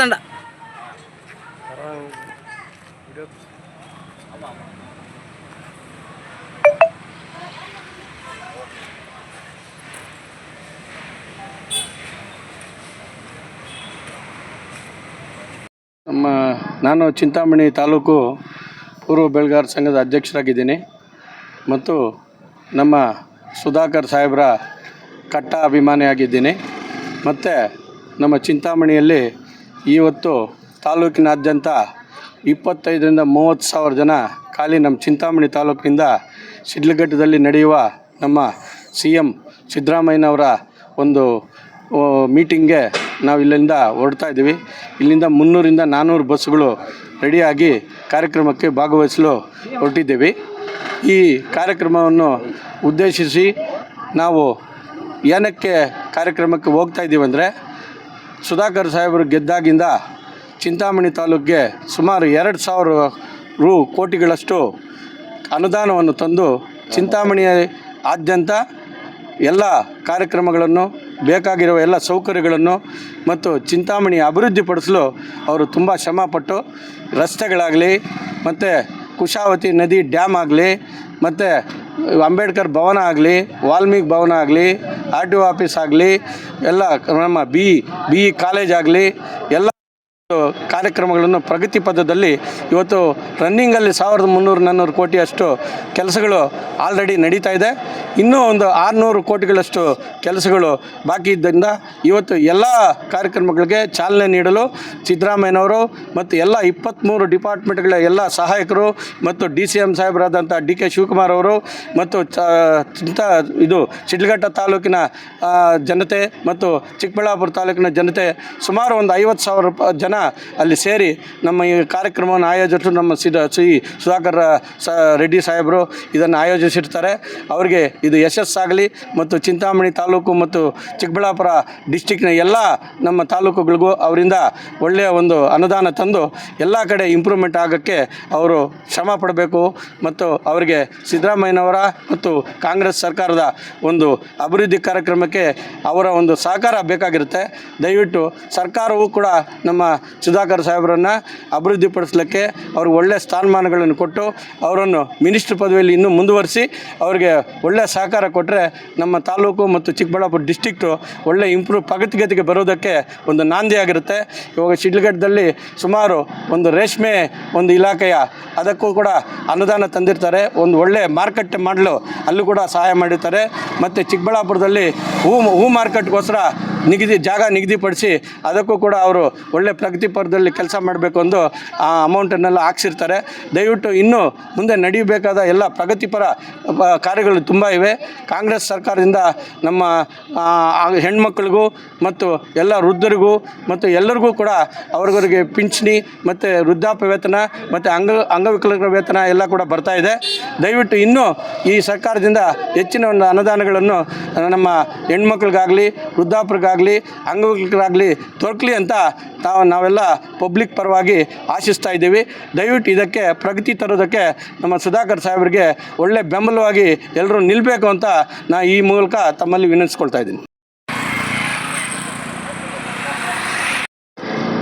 ದಂಡ ನಮ್ಮ ನಾನು ಚಿಂತಾಮಣಿ ತಾಲೂಕು ಪೂರ್ವ ಬೆಳಗಾರ ಸಂಘದ ಅಧ್ಯಕ್ಷರಾಗಿದ್ದೀನಿ. ಮತ್ತು ನಮ್ಮ ಸುಧಾಕರ್ ಸಾಹೇಬರ ಕಟ್ಟ ಅಭಿಮಾನಿಯಾಗಿದ್ದೀನಿ. ಮತ್ತು ನಮ್ಮ ಚಿಂತಾಮಣಿಯಲ್ಲಿ ಇವತ್ತು ತಾಲೂಕಿನಾದ್ಯಂತ ಇಪ್ಪತ್ತೈದರಿಂದ ಮೂವತ್ತು ಸಾವಿರ ಜನ ಖಾಲಿ ನಮ್ಮ ಚಿಂತಾಮಣಿ ತಾಲೂಕಿನಿಂದ ಶಿಡ್ಲಘಟ್ಟದಲ್ಲಿ ನಡೆಯುವ ನಮ್ಮ ಸಿ ಎಂ ಸಿದ್ದರಾಮಯ್ಯನವರ ಒಂದು ಮೀಟಿಂಗ್ಗೆ ನಾವು ಇಲ್ಲಿಂದ ಹೊರಡ್ತಾ ಇದ್ದೀವಿ. ಇಲ್ಲಿಂದ ಮುನ್ನೂರಿಂದ ನಾನ್ನೂರು ಬಸ್ಸುಗಳು ರೆಡಿಯಾಗಿ ಕಾರ್ಯಕ್ರಮಕ್ಕೆ ಭಾಗವಹಿಸಲು ಹೊರಟಿದ್ದೀವಿ. ಈ ಕಾರ್ಯಕ್ರಮವನ್ನು ಉದ್ದೇಶಿಸಿ ನಾವು ಏನಕ್ಕೆ ಕಾರ್ಯಕ್ರಮಕ್ಕೆ ಹೋಗ್ತಾ ಇದ್ದೀವಿ ಅಂದರೆ ಸುಧಾಕರ್ ಸಾಹೇಬರು ಗೆದ್ದಾಗಿಂದ ಚಿಂತಾಮಣಿ ತಾಲೂಕಿಗೆ ಸುಮಾರು ಎರಡು ಸಾವಿರ ರು ಕೋಟಿಗಳಷ್ಟು ಅನುದಾನವನ್ನು ತಂದು ಚಿಂತಾಮಣಿಯ ಆದ್ಯಂತ ಎಲ್ಲ ಕಾರ್ಯಕ್ರಮಗಳನ್ನು, ಬೇಕಾಗಿರುವ ಎಲ್ಲ ಸೌಕರ್ಯಗಳನ್ನು ಮತ್ತು ಚಿಂತಾಮಣಿ ಅಭಿವೃದ್ಧಿಪಡಿಸಲು ಅವರು ತುಂಬ ಶ್ರಮಪಟ್ಟು ರಸ್ತೆಗಳಾಗಲಿ ಮತ್ತು ಕುಶಾವತಿ ನದಿ ಡ್ಯಾಮ್ ಆಗಲಿ ಮತ್ತು ಅಂಬೇಡ್ಕರ್ ಭವನ ಆಗಲಿ ವಾಲ್ಮೀಕಿ ಭವನ ಆಗಲಿ ಆರ್ ಟಿ ಒ ಆಫೀಸ್ ಆಗಲಿ ಎಲ್ಲ ನಮ್ಮ ಬಿ ಬಿ ಕಾಲೇಜ್ ಆಗಲಿ ಎಲ್ಲ ಕಾರ್ಯಕ್ರಮಗಳನ್ನು ಪ್ರಗತಿ ಪದದಲ್ಲಿ ಇವತ್ತು ರನ್ನಿಂಗಲ್ಲಿ ಸಾವಿರದ ಮುನ್ನೂರು ನಾನ್ನೂರು ಕೋಟಿಯಷ್ಟು ಕೆಲಸಗಳು ಆಲ್ರೆಡಿ ನಡೀತಾ ಇದೆ. ಇನ್ನೂ ಒಂದು ಆರುನೂರು ಕೋಟಿಗಳಷ್ಟು ಕೆಲಸಗಳು ಬಾಕಿ ಇದ್ದರಿಂದ ಇವತ್ತು ಎಲ್ಲ ಕಾರ್ಯಕ್ರಮಗಳಿಗೆ ಚಾಲನೆ ನೀಡಲು ಸಿದ್ದರಾಮಯ್ಯನವರು ಮತ್ತು ಎಲ್ಲ ಇಪ್ಪತ್ತ್ಮೂರು ಡಿಪಾರ್ಟ್ಮೆಂಟ್ಗಳ ಎಲ್ಲ ಸಹಾಯಕರು ಮತ್ತು ಡಿ ಸಿ ಎಂ ಸಾಹೇಬರಾದಂಥ ಡಿ ಕೆ ಶಿವಕುಮಾರ್ ಅವರು ಮತ್ತು ಚಿಂತ ಇದು ಶಿಡ್ಲಘಟ್ಟ ತಾಲೂಕಿನ ಜನತೆ ಮತ್ತು ಚಿಕ್ಕಬಳ್ಳಾಪುರ ತಾಲೂಕಿನ ಜನತೆ ಸುಮಾರು ಒಂದು ಐವತ್ತು ಸಾವಿರ ಜನ ಅಲ್ಲಿ ಸೇರಿ ನಮ್ಮ ಈ ಕಾರ್ಯಕ್ರಮವನ್ನು ಆಯೋಜಿಸಲು ನಮ್ಮ ಸಿದ ಶ್ರೀ ಸುಧಾಕರ್ ಸ ರೆಡ್ಡಿ ಸಾಹೇಬರು ಇದನ್ನು ಆಯೋಜಿಸಿರ್ತಾರೆ. ಅವರಿಗೆ ಇದು ಯಶಸ್ಸಾಗಲಿ ಮತ್ತು ಚಿಂತಾಮಣಿ ತಾಲೂಕು ಮತ್ತು ಚಿಕ್ಕಬಳ್ಳಾಪುರ ಡಿಸ್ಟಿಕ್ನ ಎಲ್ಲ ನಮ್ಮ ತಾಲೂಕುಗಳಿಗೂ ಅವರಿಂದ ಒಳ್ಳೆಯ ಒಂದು ಅನುದಾನ ತಂದು ಎಲ್ಲ ಕಡೆ ಇಂಪ್ರೂವ್ಮೆಂಟ್ ಆಗೋಕ್ಕೆ ಅವರು ಶ್ರಮ ಪಡಬೇಕು ಮತ್ತು ಅವರಿಗೆ ಸಿದ್ದರಾಮಯ್ಯನವರ ಮತ್ತು ಕಾಂಗ್ರೆಸ್ ಸರ್ಕಾರದ ಒಂದು ಅಭಿವೃದ್ಧಿ ಕಾರ್ಯಕ್ರಮಕ್ಕೆ ಅವರ ಒಂದು ಸಹಕಾರ ಬೇಕಾಗಿರುತ್ತೆ. ದಯವಿಟ್ಟು ಸರ್ಕಾರವು ಕೂಡ ನಮ್ಮ ಸುಧಾಕರ್ ಸಾಹೇಬರನ್ನು ಅಭಿವೃದ್ಧಿಪಡಿಸಲಿಕ್ಕೆ ಅವ್ರಿಗೆ ಒಳ್ಳೆಯ ಸ್ಥಾನಮಾನಗಳನ್ನು ಕೊಟ್ಟು ಅವರನ್ನು ಮಿನಿಸ್ಟ್ರ್ ಪದವಿಯಲ್ಲಿ ಇನ್ನೂ ಮುಂದುವರಿಸಿ ಅವರಿಗೆ ಒಳ್ಳೆಯ ಸಹಕಾರ ಕೊಟ್ಟರೆ ನಮ್ಮ ತಾಲೂಕು ಮತ್ತು ಚಿಕ್ಕಬಳ್ಳಾಪುರ ಡಿಸ್ಟಿಕ್ಟು ಒಳ್ಳೆ ಇಂಪ್ರೂವ್ ಪ್ರಗತಿಗತಿಗೆ ಬರೋದಕ್ಕೆ ಒಂದು ನಾಂದಿಯಾಗಿರುತ್ತೆ. ಇವಾಗ ಶಿಡ್ಲಘಟ್ಟದಲ್ಲಿ ಸುಮಾರು ಒಂದು ರೇಷ್ಮೆ ಒಂದು ಇಲಾಖೆಯ ಅದಕ್ಕೂ ಕೂಡ ಅನುದಾನ ತಂದಿರ್ತಾರೆ. ಒಂದು ಒಳ್ಳೆ ಮಾರುಕಟ್ಟೆ ಮಾಡಲು ಅಲ್ಲೂ ಕೂಡ ಸಹಾಯ ಮಾಡಿರ್ತಾರೆ. ಮತ್ತು ಚಿಕ್ಕಬಳ್ಳಾಪುರದಲ್ಲಿ ಹೂ ಹೂ ಮಾರ್ಕೆಟ್ಗೋಸ್ಕರ ನಿಗದಿ ಜಾಗ ನಿಗದಿಪಡಿಸಿ ಅದಕ್ಕೂ ಕೂಡ ಅವರು ಒಳ್ಳೆ ಪ್ರಗತಿಪರದಲ್ಲಿ ಕೆಲಸ ಮಾಡಬೇಕು ಅಂದು ಆ ಅಮೌಂಟನ್ನೆಲ್ಲ ಹಾಕ್ಸಿರ್ತಾರೆ. ದಯವಿಟ್ಟು ಇನ್ನೂ ಮುಂದೆ ನಡೆಯಬೇಕಾದ ಎಲ್ಲ ಪ್ರಗತಿಪರ ಕಾರ್ಯಗಳು ತುಂಬ ಇವೆ. ಕಾಂಗ್ರೆಸ್ ಸರ್ಕಾರದಿಂದ ನಮ್ಮ ಹೆಣ್ಮಕ್ಳಿಗೂ ಮತ್ತು ಎಲ್ಲ ವೃದ್ಧರಿಗೂ ಮತ್ತು ಎಲ್ಲರಿಗೂ ಕೂಡ ಅವ್ರಿಗವ್ರಿಗೆ ಪಿಂಚಣಿ ಮತ್ತು ವೃದ್ಧಾಪ್ಯ ವೇತನ ಮತ್ತು ಅಂಗ, ಅಂಗವಿಕಲರ ವೇತನ ಎಲ್ಲ ಕೂಡ ಬರ್ತಾ ಇದೆ. ದಯವಿಟ್ಟು ಇನ್ನೂ ಈ ಸರ್ಕಾರದಿಂದ ಹೆಚ್ಚಿನ ಒಂದು ಅನುದಾನಗಳನ್ನು ನಮ್ಮ ಹೆಣ್ಮಕ್ಳಿಗಾಗಲಿ, ವೃದ್ಧಾಪ್ಯರಿಗಾಗಲಿ ಅಂಗವಿಕಲರಾಗಲಿ ದೊರಕಲಿ ಅಂತ ತಾವು ನಾವೆಲ್ಲ ಪಬ್ಲಿಕ್ ಪರವಾಗಿ ಆಶಿಸ್ತಾ ಇದ್ದೀವಿ. ದಯವಿಟ್ಟು ಇದಕ್ಕೆ ಪ್ರಗತಿ ತರೋದಕ್ಕೆ ನಮ್ಮ ಸುಧಾಕರ್ ಸಾಹೇಬರಿಗೆ ಒಳ್ಳೆ ಬೆಂಬಲವಾಗಿ ಎಲ್ಲರೂ ನಿಲ್ಲಬೇಕು ಅಂತ ನಾ ಈ ಮೂಲಕ ತಮ್ಮಲ್ಲಿ ವಿನಂತಿಸ್ಕೊಳ್ತಾ ಇದ್ದೀನಿ.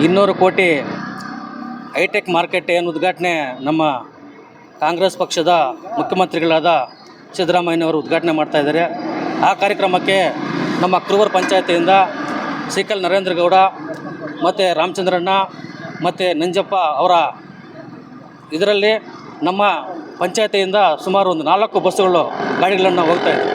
ಇನ್ನೂರು ಕೋಟಿ ಹೈಟೆಕ್ ಮಾರ್ಕೆಟ್ ಏನು ಉದ್ಘಾಟನೆ ನಮ್ಮ ಕಾಂಗ್ರೆಸ್ ಪಕ್ಷದ ಮುಖ್ಯಮಂತ್ರಿಗಳಾದ ಸಿದ್ದರಾಮಯ್ಯನವರು ಉದ್ಘಾಟನೆ ಮಾಡ್ತಾ ಇದ್ದಾರೆ. ಆ ಕಾರ್ಯಕ್ರಮಕ್ಕೆ ನಮ್ಮ ಕುರುಬರ್ ಪಂಚಾಯತಿಯಿಂದ ಸಿಕಲ್ ನರೇಂದ್ರ ಗೌಡ ಮತ್ತು ರಾಮಚಂದ್ರಣ್ಣ ಮತ್ತು ನಂಜಪ್ಪ ಅವರ ಇದರಲ್ಲಿ ನಮ್ಮ ಪಂಚಾಯತಿಯಿಂದ ಸುಮಾರು ಒಂದು ನಾಲ್ಕು ಬಸ್ಸುಗಳು ಗಾಡಿಗಳನ್ನು ಹೋಗ್ತಾ ಇದೆ